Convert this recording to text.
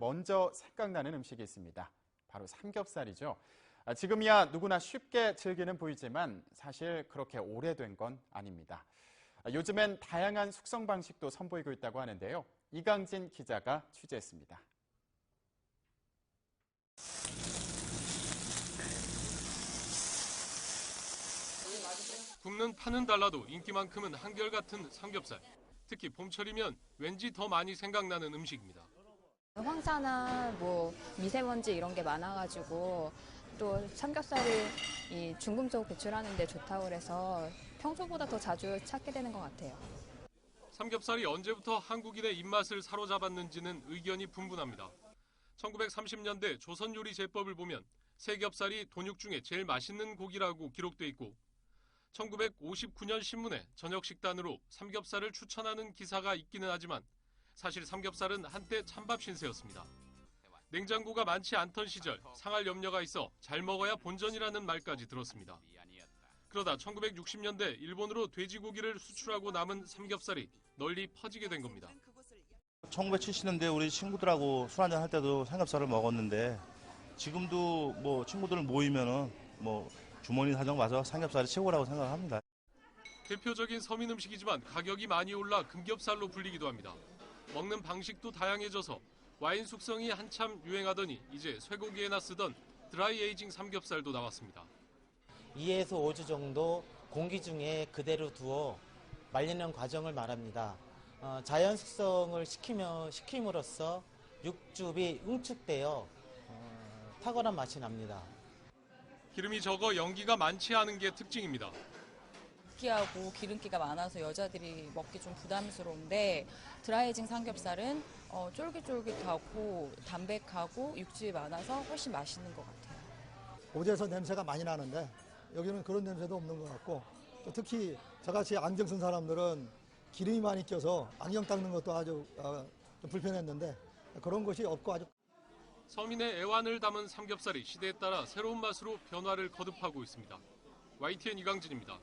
먼저 생각나는 음식이 있습니다. 바로 삼겹살이죠. 아, 지금이야 누구나 쉽게 즐기는 부위지만 사실 그렇게 오래된 건 아닙니다. 아, 요즘엔 다양한 숙성 방식도 선보이고 있다고 하는데요. 이강진 기자가 취재했습니다. 굽는 파는 달라도 인기만큼은 한결같은 삼겹살. 특히 봄철이면 왠지 더 많이 생각나는 음식입니다. 황사나 뭐 미세먼지 이런 게 많아가지고 또 삼겹살이 이 중금속 배출하는 데 좋다고 그래서 평소보다 더 자주 찾게 되는 것 같아요. 삼겹살이 언제부터 한국인의 입맛을 사로잡았는지는 의견이 분분합니다. 1930년대 조선 요리 제법을 보면 세겹살이 돈육 중에 제일 맛있는 고기라고 기록돼 있고 1959년 신문에 저녁 식단으로 삼겹살을 추천하는 기사가 있기는 하지만 사실 삼겹살은 한때 찬밥 신세였습니다. 냉장고가 많지 않던 시절 상할 염려가 있어 잘 먹어야 본전이라는 말까지 들었습니다. 그러다 1960년대 일본으로 돼지고기를 수출하고 남은 삼겹살이 널리 퍼지게 된 겁니다. 1970년대 우리 친구들하고 술 한잔 할 때도 삼겹살을 먹었는데 지금도 뭐 친구들 모이면은 뭐 주머니 사정 봐서 삼겹살이 최고라고 생각합니다. 대표적인 서민 음식이지만 가격이 많이 올라 금겹살로 불리기도 합니다. 먹는 방식도 다양해져서 와인 숙성이 한참 유행하더니 이제 쇠고기에나 쓰던 드라이 에이징 삼겹살도 나왔습니다. 2에서 5주 정도 공기 중에 그대로 두어 말리는 과정을 말합니다. 어, 자연 숙성을 시키며, 시킴으로써 육즙이 응축되어 어, 탁월한 맛이 납니다. 기름이 적어 연기가 많지 않은 게 특징입니다. 느끼하고 기름기가 많아서 여자들이 먹기 좀 부담스러운데 드라이징 삼겹살은 어, 쫄깃쫄깃하고 담백하고 육즙이 많아서 훨씬 맛있는 것 같아요. 오지에서 냄새가 많이 나는데 여기는 그런 냄새도 없는 것 같고 또 특히 저같이 안경 쓴 사람들은 기름이 많이 껴서 안경 닦는 것도 아주 어, 좀 불편했는데 그런 것이 없고 아주 서민의 애환을 담은 삼겹살이 시대에 따라 새로운 맛으로 변화를 거듭하고 있습니다. YTN 이강진입니다.